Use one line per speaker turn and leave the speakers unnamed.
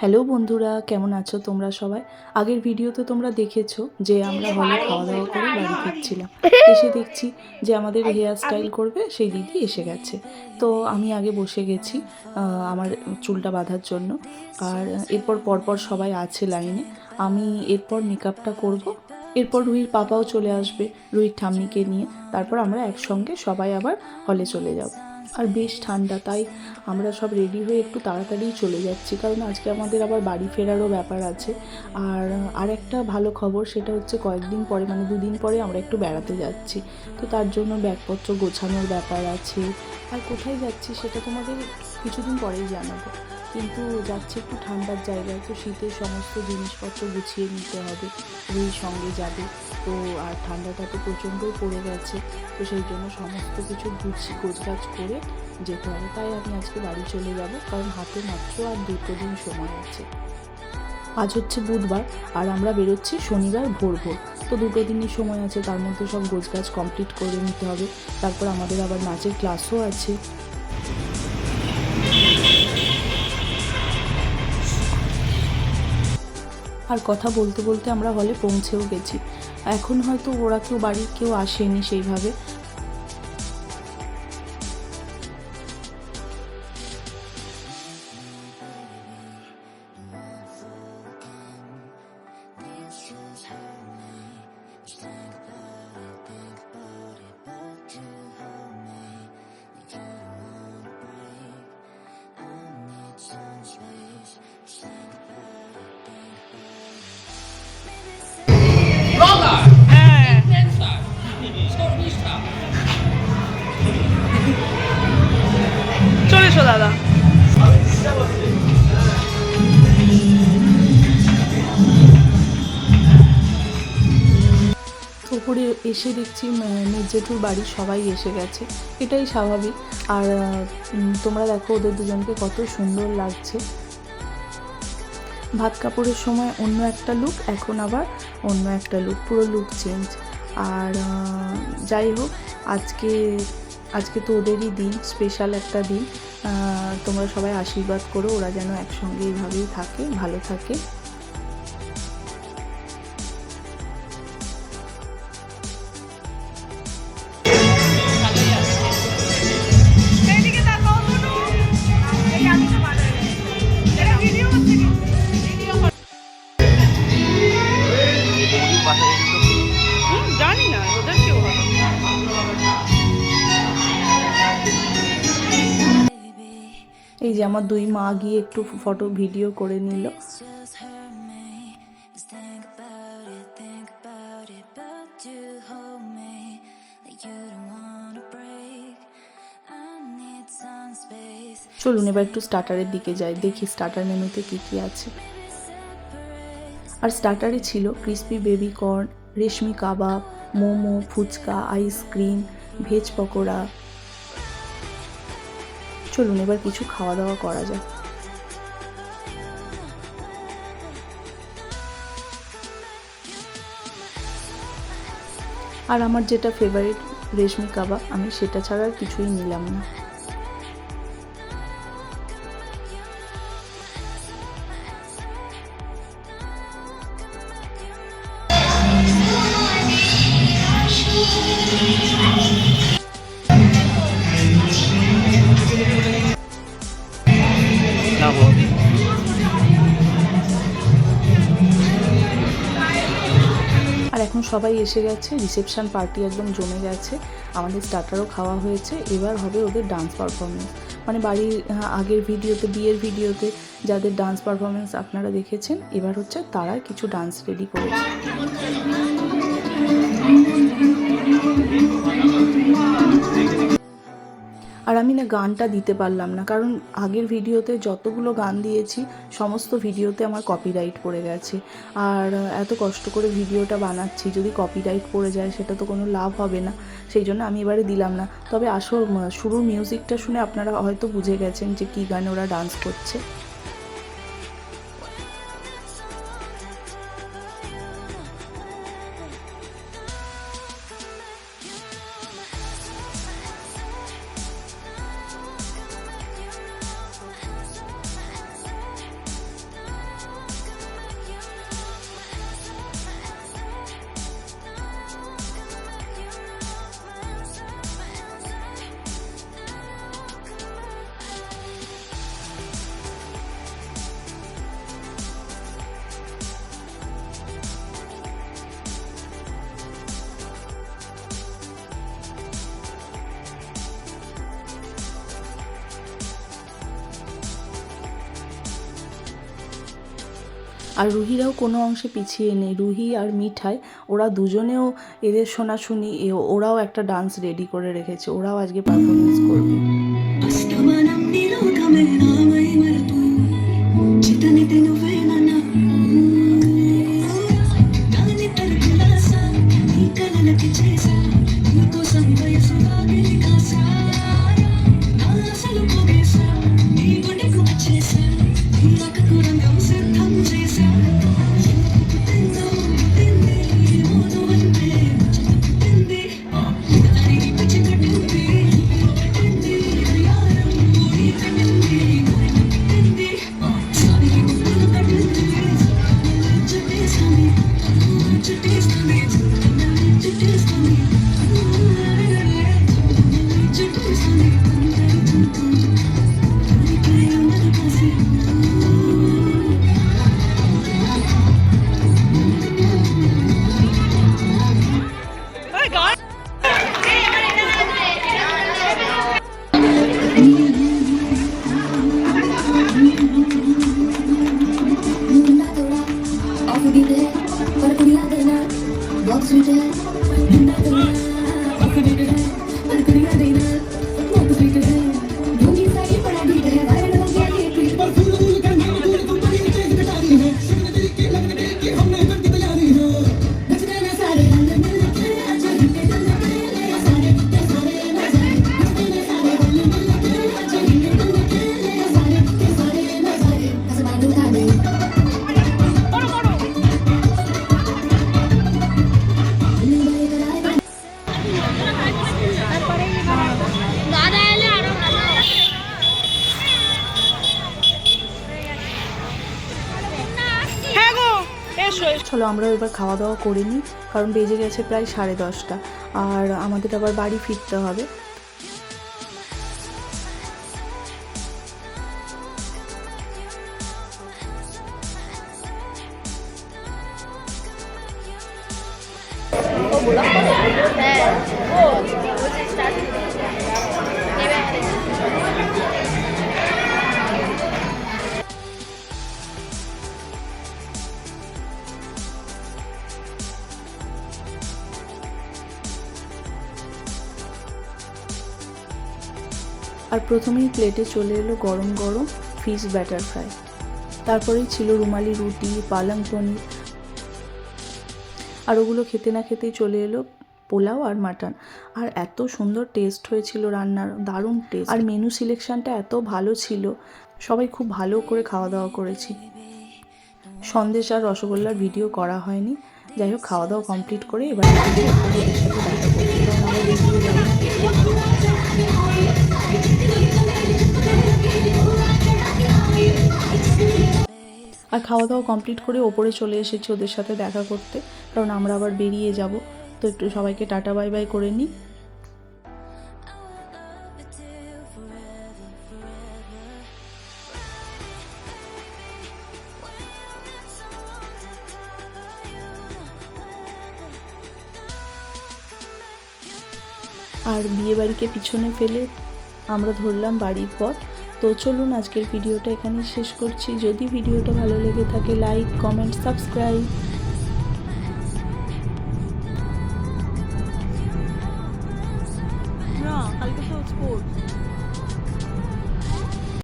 Hello বন্ধুরা, কেমন আছো তোমরা সবাই? আগের ভিডিওতে তোমরা দেখেছ যে আমরা হলে খাওয়া দাওয়া করে বাড়ি ফিরছিলাম। এসে দেখছি যে আমাদের হেয়ার স্টাইল করবে, সেই দিদি এসে গেছে। তো আমি আগে বসে গেছি আমার চুলটা বাঁধার জন্য। আর এরপর পরপর সবাই আছে লাইনে। আমি এরপর মেকআপটা করব। এরপর রুহির পাপাও চলে আসবে, রুহির ঠাম্মিকে নিয়ে। তারপর আমরা একসঙ্গে সবাই আবার হলে চলে যাব। আর বেশ ঠান্ডা, তাই আমরা সব রেডি হয়ে একটু তাড়াতাড়ি চলে যাচ্ছি। কারণ আজকে আমাদের আবার বাড়ি ফেরারও ব্যাপার আছে। আর আর একটা ভালো খবর, সেটা হচ্ছে কয়েকদিন পরে মানে দুদিন পরে আমরা একটু বেড়াতে যাচ্ছি। তো তার জন্য ব্যাগপত্র গোছানোর ব্যাপার আছে। আর কোথায় যাচ্ছি, সেটা তোমাদের কিছুদিন পরেই জানাব। কিন্তু যাচ্ছি একটু ঠান্ডার জায়গায়, তো শীতের সমস্ত জিনিসপত্র গুছিয়ে নিতে হবে, রুই সঙ্গে যাবে। তো আর ঠান্ডাটা তো প্রচণ্ডই পড়ে গেছে, তো সেই জন্য সমস্ত কিছু গুছি, গোছগাছ করে যেতে হবে। তাই আমি আজকে বাড়ি চলে যাব, কারণ হাতে মাত্র আর দুটো দিন সময় আছে। আজ হচ্ছে বুধবার, আর আমরা বেরোচ্ছি শনিবার ভোর ভোর। তো দুটো দিনই সময় আছে, তার মধ্যে সব গোছগাছ কমপ্লিট করে নিতে হবে। তারপর আমাদের আবার নাচের ক্লাসও আছে। আর কথা বলতে বলতে আমরা হলে পৌঁছেও গেছি। এখন হয়তো ওরা কেউ বাড়ির কেউ আসেনি সেইভাবে।
দাদা।
তো উপরে এসে দেখছি জেঠুর বাড়ির সবাই এসে গেছে। এটাই স্বাভাবিক। আর তোমরা দেখো, ওদের দুজনকে কত সুন্দর লাগছে। ভাত কাপড়ের সময় অন্য একটা লুক এখন আবার অন্য একটা লুক পুরো লুক চেঞ্জ আর যাই হোক, আজকে আজকে তো ওদেরই দিন স্পেশাল একটা দিন। তোমরা সবাই আশীর্বাদ করো, ওরা যেন একসঙ্গে এইভাবেই থাকে, ভালো থাকে।
এই
যে আমার দুই মা গিয়ে একটু ফটো ভিডিও করে নিল. চলুন এবার একটু স্টার্টারের দিকে যাই, দেখি স্টার্টার মেনুতে কি কি আছে আর স্টার্টারে ছিল crispy baby corn reshmi kabab, momo, phuchka ice cream veg pakora চলুন, এবার কিছু খাওয়া দাওয়া করা যাক। আর আমার যেটা ফেভারিট রেশমি কাবাব, আমি সেটা ছাড়া আর কিছুই নিলাম না। সবাই এসে গেছে, রিসেপশান পার্টি একদম জমে গেছে, আমাদের স্টার্টারও খাওয়া হয়েছে, এবার হবে ওদের ডান্স পারফরমেন্স মানে বাড়ির আগের ভিডিওতে, বিয়ের ভিডিওতে যাদের ডান্স পারফরমেন্স আপনারা দেখেছেন, এবার হচ্ছে তারা কিছু ডান্স রেডি করেছে। আর আমি না গানটা দিতে পারলাম না। কারণ আগের ভিডিওতে যতগুলো গান দিয়েছি, সমস্ত ভিডিওতে আমার কপিরাইট পড়ে গেছে। আর এত কষ্ট করে ভিডিওটা বানাচ্ছি, যদি কপিরাইট পড়ে যায়, সেটা তো কোনো লাভ হবে না। সেই জন্য আমি এবারে দিলাম না। তবে আসল শুরু মিউজিকটা শুনে আপনারা হয়তো বুঝে গেছেন যে কী গানে ওরা ডান্স করছে। আর রুহিরাও কোনো অংশে পিছিয়ে নেই। রুহি আর মিঠাই, ওরা দুজনেও এদের শোনাশুনি ওরাও একটা ডান্স রেডি করে রেখেছে। ওরাও আজকে পারফরমেন্স করবে।
chase Thank you.
চলো আমরা এবার খাওয়া দাওয়া করে নিই, কারণ বেজে গেছে প্রায় সাড়ে দশটা। আর আমাদের আবার বাড়ি ফিরতে হবে। আর প্রথমেই প্লেটে চলে এলো গরম গরম ফিশ ব্যাটার ফ্রাই তারপরেই ছিল রুমালি রুটি, পালং পনির, আর ওগুলো খেতে না খেতেই চলে এলো পোলাও আর মাটন। আর এত সুন্দর টেস্ট হয়েছিল রান্নার, দারুণ টেস্ট আর মেনু সিলেকশনটা এত ভালো ছিল, সবাই খুব ভালো করে খাওয়া দাওয়া করেছি। সন্দেশ আর রসগোল্লার ভিডিও করা হয়নি। যাই হোক খাওয়া দাওয়া কমপ্লিট করে এবার আর খাওয়া দাওয়া কমপ্লিট করে ওপরে চলে এসেছি ওদের সাথে দেখা করতে, কারণ আমরা আবার বেরিয়ে যাব। তো একটু সবাইকে টাটা, বাই বাই করে নিই। আর বিয়ে বাড়িকে পিছনে ফেলে আমরা ধরলাম বাড়ির পথ। তো চলুন আজকের ভিডিওটা এখানেই শেষ করছি। যদি ভিডিওটা ভালো লেগে থাকে লাইক কমেন্ট সাবস্ক্রাইব